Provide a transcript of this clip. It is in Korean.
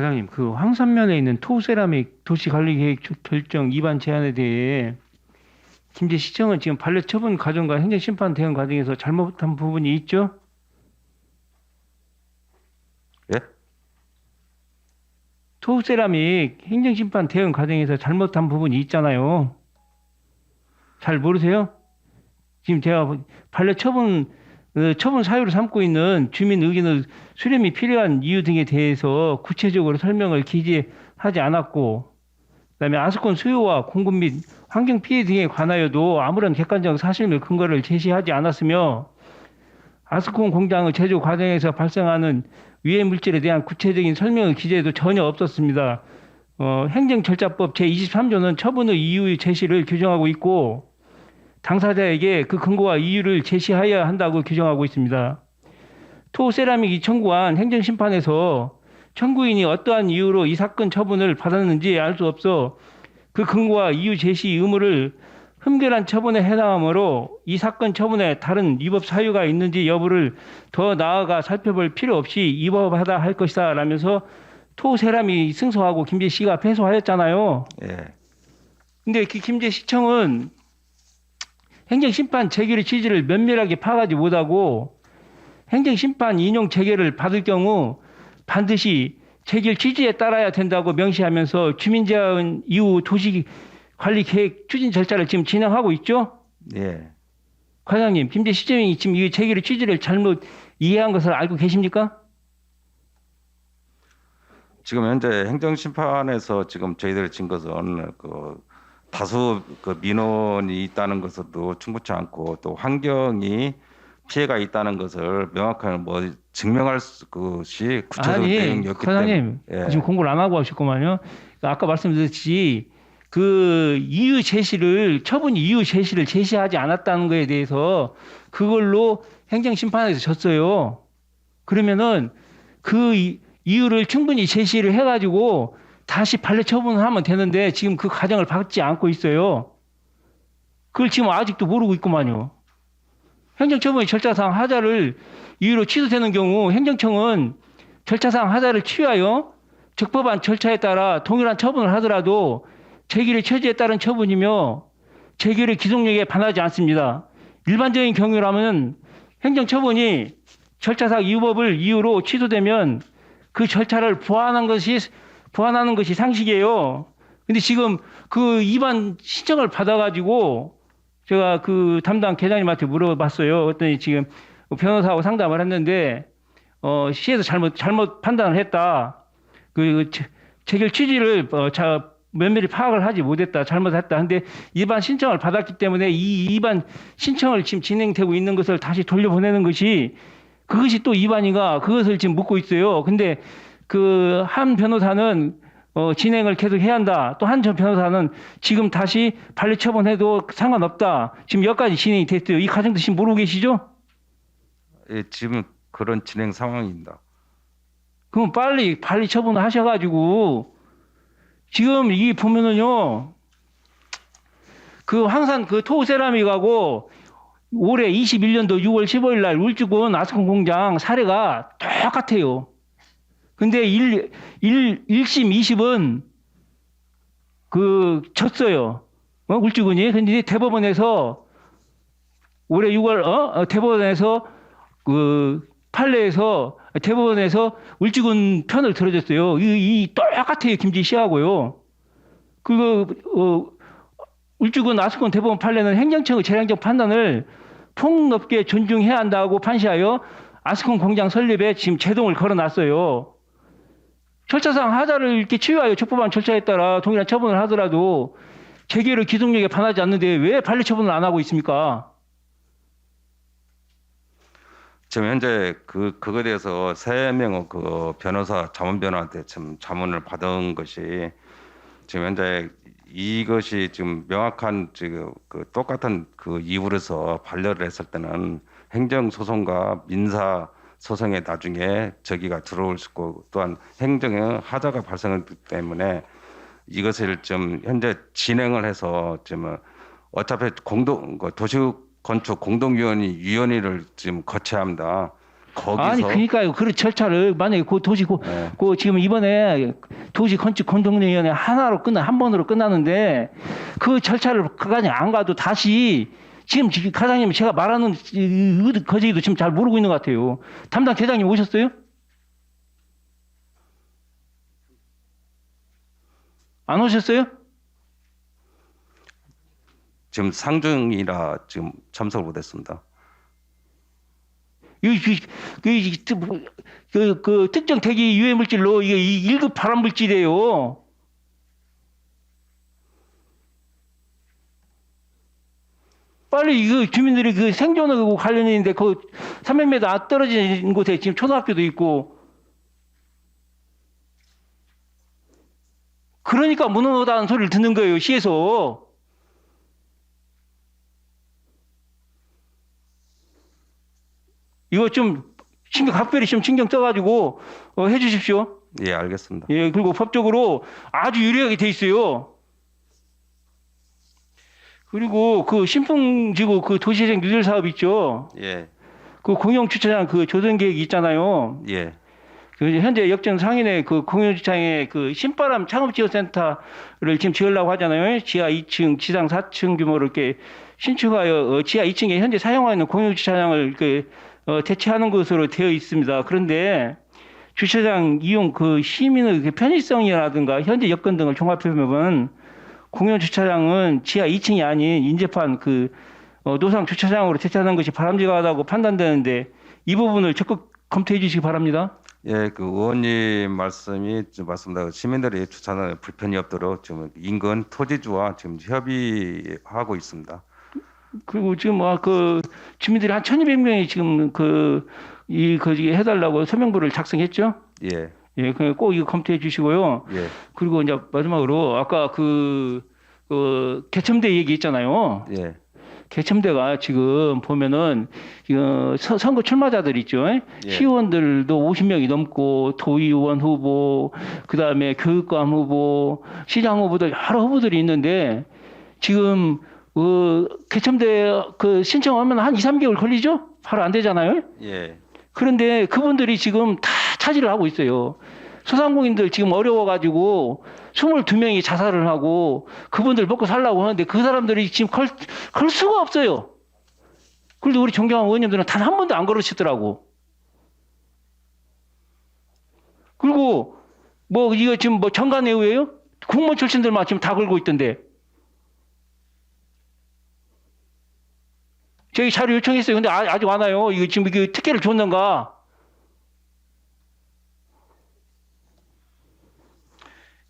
과장님, 그 황산면에 있는 토세라믹 도시관리계획 조- 결정 위반 제한에 대해 김제 시청은 지금 반려 처분 과정과 행정 심판 대응 과정에서 잘못한 부분이 있죠? 예? 토세라믹 행정 심판 대응 과정에서 잘못한 부분이 있잖아요. 잘 모르세요? 지금 제가 반려 처분 어, 처분 사유로 삼고 있는 주민 의견의 수렴이 필요한 이유 등에 대해서 구체적으로 설명을 기재하지 않았고, 그다음에 아스콘 수요와 공급 및 환경 피해 등에 관하여도 아무런 객관적 사실 및 근거를 제시하지 않았으며, 아스콘 공장의 제조 과정에서 발생하는 위해 물질에 대한 구체적인 설명의 기재도 전혀 없었습니다. 어, 행정절차법 제23조는 처분의 이유의 제시를 규정하고 있고 당사자에게 그 근거와 이유를 제시하여야 한다고 규정하고 있습니다. 토세라믹 이 청구한 행정심판에서 청구인이 어떠한 이유로 이 사건 처분을 받았는지 알 수 없어 그 근거와 이유 제시 의무를 흠결한 처분에 해당하므로 이 사건 처분에 다른 위법 사유가 있는지 여부를 더 나아가 살펴볼 필요 없이 위법하다 할 것이다 라면서 토세람이 승소하고 김재 씨가 패소하였잖아요. 예. 근데 그 김제 시청은 행정심판 재결의 취지를 면밀하게 파악하지 못하고 행정심판 인용 재결을 받을 경우 반드시 재결 취지에 따라야 된다고 명시하면서 주민제한 이후 도시관리계획 추진 절차를 지금 진행하고 있죠. 예. 과장님, 김제 시청이 지금 이 재결의 취지를 잘못 이해한 것을 알고 계십니까? 지금 현재 행정심판에서 지금 저희들이 진 것은 그 다수 그 민원이 있다는 것도 충분치 않고 또 환경이 피해가 있다는 것을 명확하게 뭐 증명할 수- 것이 구체적 아니, 대응이었기 과장님, 때문에 예. 지금 공부를 안 하고 하셨구만요. 아까 말씀드렸듯이 그 이유 제시를 처분 이유 제시를 제시하지 않았다는 거에 대해서 그걸로 행정심판에서 졌어요. 그러면은 그 이- 이유를 충분히 제시를 해가지고 다시 반려 처분을 하면 되는데 지금 그 과정을 밟지 않고 있어요. 그걸 지금 아직도 모르고 있구만요. 행정처분의 절차상 하자를 이유로 취소되는 경우 행정청은 절차상 하자를 취하여 적법한 절차에 따라 동일한 처분을 하더라도 재결의 처지에 따른 처분이며 재결의 기속력에 반하지 않습니다. 일반적인 경우라면 행정처분이 절차상 위법을 이유로 취소되면 그 절차를 보완한 것이 보완하는 것이 상식이에요. 근데 지금 그 위반 신청을 받아가지고 제가 그 담당 계장님한테 물어봤어요. 그랬더니 지금 변호사하고 상담을 했는데 어, 시에서 잘못 잘못 판단을 했다. 그 제- 재결 취지를 어, 자, 면밀히 파악을 하지 못했다. 잘못했다. 근데 위반 신청을 받았기 때문에 이 위반 신청을 지금 진행되고 있는 것을 다시 돌려보내는 것이 그것이 또 위반인가 그것을 지금 묻고 있어요. 근데 그 한 변호사는 어, 진행을 계속 해야 한다. 또한 변호사는 지금 다시 반려 처분해도 상관없다. 지금 여기까지 진행이 됐어요. 이 과정도 지금 모르고 계시죠? 예, 지금 그런 진행 상황입니다. 그럼 빨리 관리 처분을 하셔가지고 지금 이 보면은요 그 항상 그 토세라믹하고 올해 21년도 6월 15일 날 울주군 아스콘 공장 사례가 똑같아요. 근데 1, 1, 1심, 2심은 그 졌어요. 어? 울주군이. 근데 대법원에서 올해 6월 어? 어, 대법원에서 그 판례에서 대법원에서 울주군 편을 들어줬어요. 이, 이 똑같아요 김지 씨하고요. 그거 어, 울주군 아스콘 대법원 판례는 행정청의 재량적 판단을 폭넓게 존중해야 한다고 판시하여 아스콘 공장 설립에 지금 제동을 걸어놨어요. 절차상 하자를 이렇게 치유하여 적법한 절차에 따라 동일한 처분을 하더라도 재결의 기동력에 반하지 않는데 왜 반려 처분을 안 하고 있습니까? 지금 현재 그 그거에 대해서 세 명의 그 변호사 자문 변호한테 지금 자문을 받은 것이 지금 현재 이것이 지금 명확한 지금 그 똑같은 그 이유로서 반려를 했을 때는 행정 소송과 민사 소송에 나중에 저기가 들어올 수 있고 또한 행정의 하자가 발생하기 때문에 이것을 좀 현재 진행을 해서 지금 어차피 공동 그 도시 건축 공동위원회 위원회를 지금 거쳐야 합니다. 거기서 아니 그러니까요. 그 절차를 만약에 그 도시 고, 네. 그 지금 이번에 도시 건축 건동위원회 하나로 끝나 한 번으로 끝나는데 그 절차를 그까지 안 가도 다시 지금 지- 과장님 제가 말하는 거제기도 지금 잘 모르고 있는 것 같아요. 담당 대장님 오셨어요? 안 오셨어요? 지금 상중이라 지금 참석을 못했습니다. 이, 이, 그, 이, 그, 그 특정 대기 유해 물질로 이게 1급 발암 물질이에요. 빨리 이거 주민들이 그 생존하고 관련이 있는데 그 300m 앞 떨어진 곳에 지금 초등학교도 있고 그러니까 무능하다는 소리를 듣는 거예요 시에서 이거 좀 신경 각별히 좀 신경 써가지고 어, 해주십시오. 예, 알겠습니다. 예 그리고 법적으로 아주 유리하게 돼 있어요. 그리고 그 신풍지구 그 도시재생 뉴딜 사업 있죠. 예, 그 공영 주차장 그 조성 계획 있잖아요. 예, 그 현재 역전 상인의 그 공영 주차장에 그 신바람 창업 지원 센터를 지금 지으려고 하잖아요. 지하 2층, 지상 4층 규모로 이렇게 신축하여 어, 지하 2층에 현재 사용하고 있는 공영 주차장을 그 어, 대체하는 것으로 되어 있습니다. 그런데 주차장 이용 그 시민의 그 편의성이라든가 현재 여건 등을 종합해 보면 공영 주차장은 지하 2층이 아닌 인접한 그 어, 노상 주차장으로 대체하는 것이 바람직하다고 판단되는데 이 부분을 적극 검토해 주시기 바랍니다. 예, 그 의원님 말씀이 좀 맞습니다. 시민들이 주차장에 불편이 없도록 지금 인근 토지주와 지금 협의하고 있습니다. 그리고 지금 아그 주민들이 한 1,200명이 지금 그 이 거기 해달라고 서명부를 작성했죠. 예, 예, 그꼭 이거 검토해 주시고요. 예, 그리고 이제 마지막으로 아까 그, 그 개첨대 얘기 있잖아요. 예, 개첨대가 지금 보면은 어, 서- 선거 출마자들 있죠. 예. 시의원들도 50명이 넘고 도의원 후보, 그 다음에 교육감 후보, 시장 후보들 여러 후보들이 있는데 지금 어, 개첨대 그 신청하면 한 2, 3개월 걸리죠? 바로 안 되잖아요. 예, 그런데 그분들이 지금 다 차지를 하고 있어요. 소상공인들 지금 어려워가지고 22명이 자살을 하고 그분들 먹고 살라고 하는데 그 사람들이 지금 걸, 걸 수가 없어요. 그런데 우리 존경하는 의원님들은 단 한 번도 안 걸으시더라고. 그리고 뭐 이거 지금 뭐 정관예우예요? 공무원 출신들만 지금 다 걸고 있던데. 저희 자료 요청했어요. 근데 아- 아직 안 와요. 이거 지금 이게 특혜를 줬는가?